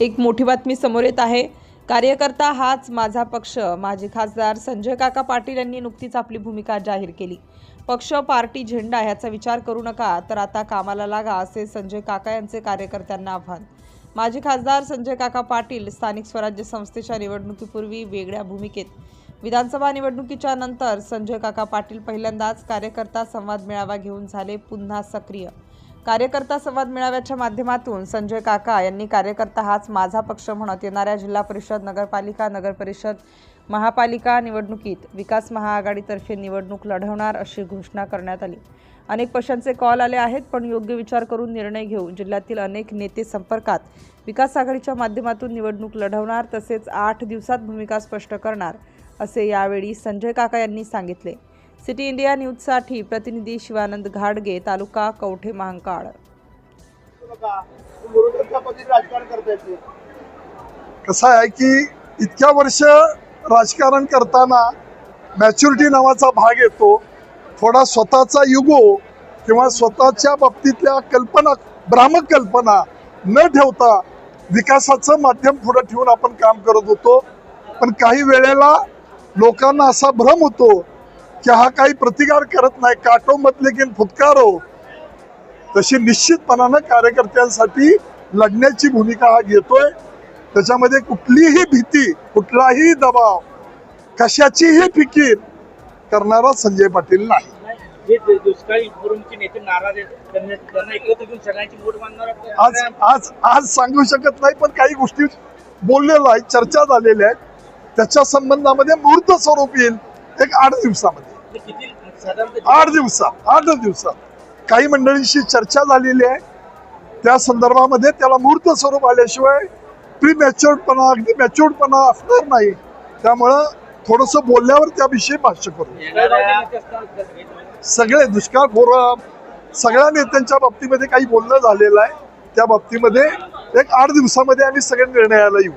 एक मोठी बातमी समोर येत आहे. कार्यकर्ता हाच माझा पक्ष. माजी खासदार संजय काका पाटील यांनी नुकतीच आपली भूमिका जाहीर केली. पक्ष पार्टी झेंडा ह्याचा विचार करू नका तर आता कामाला लागा असे संजय काका यांचे कार्यकर्त्यांना आव्हान. माजी खासदार संजय काका पाटील स्थानिक स्वराज्य संस्थेच्या निवडणुकीपूर्वी वेगळ्या भूमिकेत. विधानसभा निवडणुकीच्या नंतर संजय काका पाटील पहिल्यांदाच कार्यकर्ता संवाद मेळावा घेऊन झाले पुन्हा सक्रिय. कार्यकर्ता संवाद मेळाव्याच्या माध्यमातून संजय काका यांनी कार्यकर्ता हाच माझा पक्ष म्हणत येणाऱ्या जिल्हा परिषद नगरपालिका नगरपरिषद महापालिका निवडणुकीत विकास महाआघाडीतर्फे निवडणूक लढवणार अशी घोषणा करण्यात आली. अनेक पक्षांचे कॉल आले आहेत पण योग्य विचार करून निर्णय घेऊन जिल्ह्यातील अनेक नेते संपर्कात विकास आघाडीच्या माध्यमातून निवडणूक लढवणार तसेच आठ दिवसात भूमिका स्पष्ट करणार असे यावेळी संजय काका यांनी सांगितले. सिटी इंडिया न्यूजसाठी प्रतिनिधी शिवानंद घाडगे तालुका कवठे महांकाळ. राजकारण कसं आहे की इतक्या वर्ष राजकारण करताना मॅच्युरिटी नावाचा भाग येतो. थोडा स्वतःचा युगो किंवा स्वतःच्या बाबतीतल्या कल्पना भ्रामक कल्पना न ठेवता विकासाचं माध्यम पुढं ठेवून आपण काम करत होतो. पण काही वेळेला लोकांना असा भ्रम होतो की हा काही प्रतिकार करत नाही काटो मधले की फुटकारो तशी निश्चितपणानं कार्यकर्त्यांसाठी लढण्याची भूमिका हा घेतोय. त्याच्यामध्ये कुठलीही भीती कुठलाही दबाव कशाचीही फिकीर करणारा संजय पाटील नाही. आज आज आज सांगू शकत नाही पण काही गोष्टी बोललेलो आहे चर्चा झालेल्या आहेत. त्याच्या संबंधामध्ये मूर्त स्वरूप येईल. एक आठ दिवसामध्ये. आठ दिवसात आठ दिवसात. काही मंडळींशी चर्चा झालेली आहे. त्या संदर्भामध्ये त्याला मूर्त स्वरूप आल्याशिवाय प्री मॅच्युअर्डपणा अगदी मॅच्युअर्डपणा असणार नाही. त्यामुळं थोडंसं बोलल्यावर त्याविषयी भाष्य करू. सगळे? दुष्काळ फोरम सगळ्या नेत्यांच्या बाबतीमध्ये काही बोलणं झालेलं आहे. त्या बाबतीमध्ये एक आठ दिवसामध्ये आम्ही सगळे निर्णयाला येऊ.